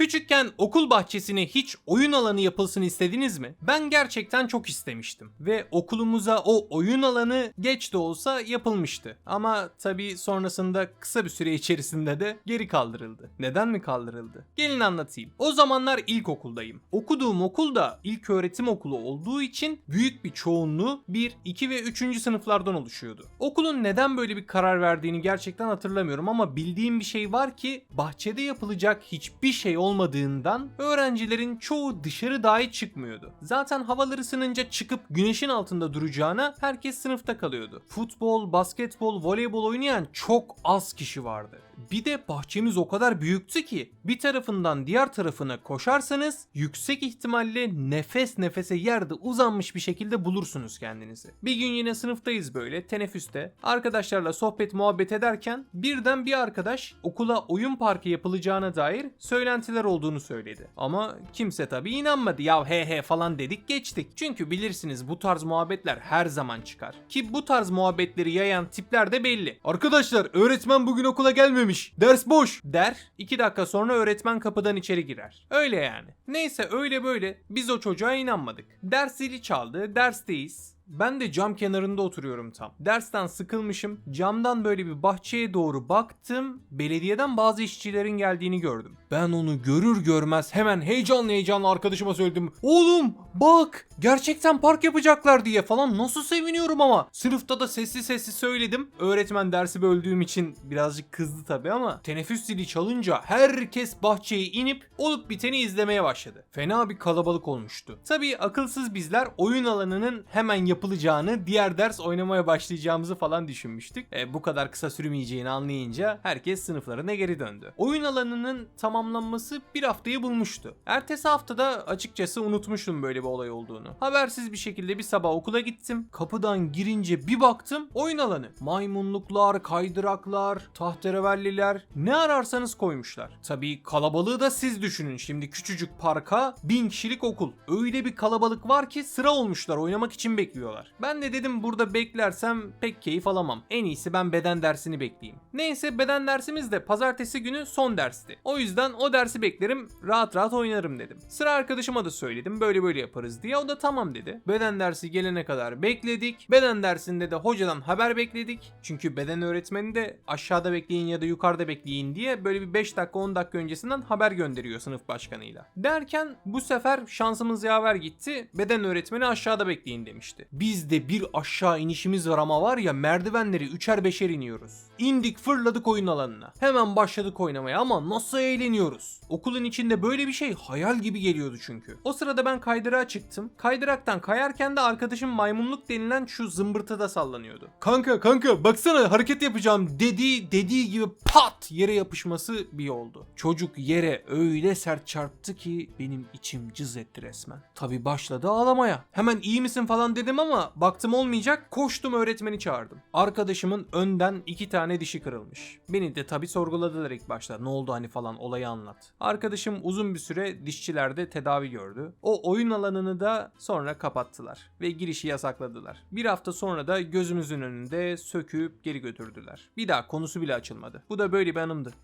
Küçükken okul bahçesine hiç oyun alanı yapılsın istediniz mi? Ben gerçekten çok istemiştim. Ve okulumuza o oyun alanı geç de olsa yapılmıştı. Ama tabii sonrasında kısa bir süre içerisinde de geri kaldırıldı. Neden mi kaldırıldı? Gelin anlatayım. O zamanlar ilkokuldayım. Okuduğum okul da ilk öğretim okulu olduğu için büyük bir çoğunluğu 1, 2 ve 3. sınıflardan oluşuyordu. Okulun neden böyle bir karar verdiğini gerçekten hatırlamıyorum ama bildiğim bir şey var ki bahçede yapılacak hiçbir şey olmadığından öğrencilerin çoğu dışarı dahi çıkmıyordu. Zaten havalar ısınınca çıkıp güneşin altında duracağına herkes sınıfta kalıyordu. Futbol, basketbol, voleybol oynayan çok az kişi vardı. Bir de bahçemiz o kadar büyüktü ki bir tarafından diğer tarafına koşarsanız yüksek ihtimalle nefes nefese yerde uzanmış bir şekilde bulursunuz kendinizi. Bir gün yine sınıftayız böyle teneffüste. Arkadaşlarla sohbet muhabbet ederken birden bir arkadaş okula oyun parkı yapılacağına dair söylentiler olduğunu söyledi. Ama kimse tabii inanmadı. Ya he he falan dedik geçtik. Çünkü bilirsiniz bu tarz muhabbetler her zaman çıkar. Ki bu tarz muhabbetleri yayan tipler de belli. Arkadaşlar öğretmen bugün okula gelmemiş. Ders boş der. 2 dakika sonra öğretmen kapıdan içeri girer. Öyle yani. Neyse öyle böyle biz o çocuğa inanmadık. Ders zili çaldı. Dersteyiz. Ben de cam kenarında oturuyorum tam. Dersten sıkılmışım. Camdan böyle bir bahçeye doğru baktım. Belediyeden bazı işçilerin geldiğini gördüm. Ben onu görür görmez hemen heyecanlı heyecanlı arkadaşıma söyledim. Oğlum bak gerçekten park yapacaklar diye falan nasıl seviniyorum ama. Sınıfta da sessiz sessiz söyledim. Öğretmen dersi böldüğüm için birazcık kızdı tabii ama teneffüs zili çalınca herkes bahçeye inip olup biteni izlemeye başladı. Fena bir kalabalık olmuştu. Tabii akılsız bizler oyun alanının hemen yapılacağını, diğer ders oynamaya başlayacağımızı falan düşünmüştük. E, bu kadar kısa sürmeyeceğini anlayınca herkes sınıflarına geri döndü. Oyun alanının tamamlanması bir haftayı bulmuştu. Ertesi haftada açıkçası unutmuştum böyle bir olay olduğunu. Habersiz bir şekilde bir sabah okula gittim. Kapıdan girince bir baktım oyun alanı. Maymunluklar, kaydıraklar, tahterevalliler ne ararsanız koymuşlar. Tabii kalabalığı da siz düşünün. Şimdi küçücük parka bin kişilik okul. Öyle bir kalabalık var ki sıra olmuşlar oynamak için bekliyorlar. Ben de dedim burada beklersem pek keyif alamam. En iyisi ben beden dersini bekleyeyim. Neyse beden dersimiz de pazartesi günü son dersti. O yüzden o dersi beklerim rahat rahat oynarım dedim. Sıra arkadaşıma da söyledim böyle böyle yaparız diye. O da tamam dedi. Beden dersi gelene kadar bekledik. Beden dersinde de hocadan haber bekledik. Çünkü beden öğretmeni de aşağıda bekleyin ya da yukarıda bekleyin diye böyle bir 5 dakika 10 dakika öncesinden haber gönderiyor sınıf başkanıyla. Derken bu sefer şansımız yaver gitti. Beden öğretmeni aşağıda bekleyin demişti. Biz de bir aşağı inişimiz var ama var ya merdivenleri üçer beşer iniyoruz. İndik fırladık oyun alanına. Hemen başladık oynamaya ama nasıl eğleniyoruz. Okulun içinde böyle bir şey hayal gibi geliyordu çünkü. O sırada ben kaydırağa çıktım. Kaydıraktan kayarken de arkadaşım maymunluk denilen şu zımbırtıda sallanıyordu. Kanka kanka baksana hareket yapacağım dediği dediği gibi pat yere yapışması bir oldu. Çocuk yere öyle sert çarptı ki benim içim cız etti resmen. Tabi başladı ağlamaya. Hemen iyi misin falan dedim ama baktım olmayacak. Koştum öğretmeni çağırdım. Arkadaşımın önden iki tane dişi kırılmış. Beni de tabi sorguladılar ilk başta. Ne oldu hani falan olayı anlat. Arkadaşım uzun bir süre dişçilerde tedavi gördü. O oyun alanını da sonra kapattılar ve girişi yasakladılar. Bir hafta sonra da gözümüzün önünde söküp geri götürdüler. Bir daha konusu bile açılmadı. Bu da böyle bir anımdı.